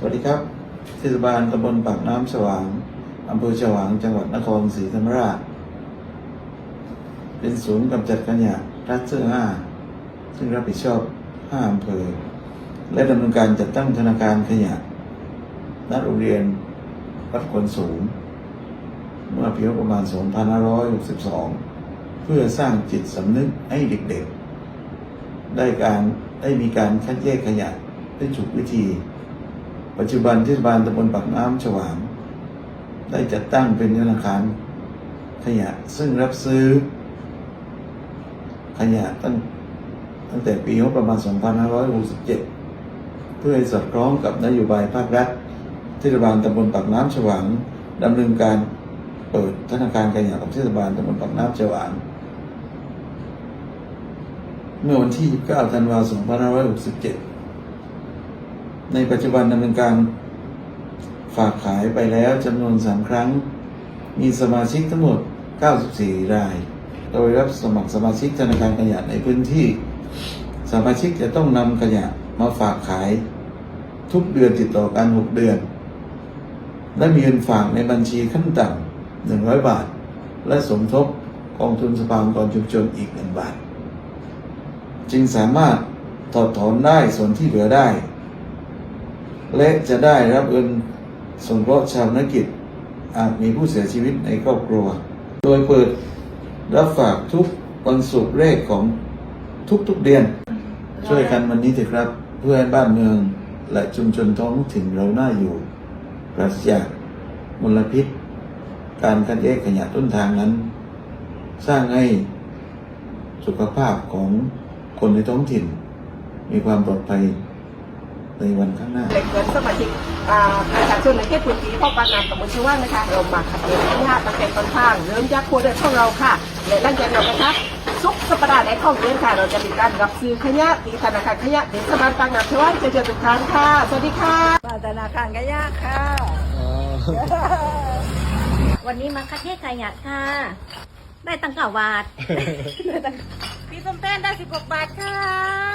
สวัสดีครับเทศบาลตำบลปากน้ำฉวางอำเภอฉวางจังหวัดนครศรีธรรมราช เป็นศูนย์กำจัดขยะรัฐเซอร์ห้าซึ่งรับผิดชอบห้าอำเภอ และดำเนินการจัดตั้งธนาคารขยะณโรงเรียนวัดคนสูง เมื่อปีประมาณ 2562 เพื่อสร้างจิตสำนึกให้เด็กๆ ได้การได้มีการคัดแยกขยะได้ถูกวิธี ปัจจุบันเทศบาลตำบลปากน้ำฉวางได้จัดตั้งเป็นธนาคารขยะซึ่งรับซื้อ ขยะตั้งตั้งแต่ปีงบประมาณ 2567 เพื่อให้สอดคล้องกับนโยบายภาครัฐเทศบาลตำบลปากน้ำฉวางดำเนินการเปิดธนาคารขยะของเทศบาลตำบลปากน้ำฉวางเมื่อวันที่29ธันวาคม 2567 ในปัจจุบันดำเนินการฝากขายไปแล้วจำนวน 3 ครั้ง มีสมาชิกทั้งหมด 94 ราย โดยรับสมัครสมาชิกธนาคารขยะในพื้นที่ สมาชิกจะต้องนำขยะมาฝากขาย ทุกเดือนติดต่อกัน 6 เดือน และมีเงินฝากในบัญชีขั้นต่ำ 100 บาท และสมทบกองทุนสภาองค์กรชุมชนอีก 1 บาท จึงสามารถถอดถอนได้ส่วนที่เหลือได้ และจะได้รับเงินสงเคราะห์ชาวนากิจ อาจมีผู้เสียชีวิตในครอบครัว โดยเปิดรับฝากทุกวันศุกร์แรกของทุกๆเดือน ช่วยกันวันนี้เถอะครับ เพื่อให้บ้านเมืองและชุมชนท้องถิ่นเราน่าอยู่ปราศจากมลพิษ การคัดแยกขยะต้นทางนั้น สร้างให้สุขภาพของคนในท้องถิ่น มีความปลอดภัย ในวันข้างหน้าเป็นเกินสมาชิกอ่าประชาชนในเขตพื้นที่พ่อปานามตำบลชว่างนะคะเรามาขับเดินที่ห้าตั้งแต่ต้นทางเริ่มจากครัวเรือนของเราค่ะและหลังจากนั้นนะคะทุกสัปดาห์ในของเดือนค่ะ เราจะมีการรับซื้อขยะที่ธนาคารขยะเทศบาลปากน้ำชว่างเจอเจอทุกท่านค่ะ สวัสดีค่ะธนาคารก็ยากค่ะ วันนี้มาคัดเทศขยะค่ะ ได้ตังเก่าวาทพี่ส้มเต้นได้สิบกว่าบาทค่ะ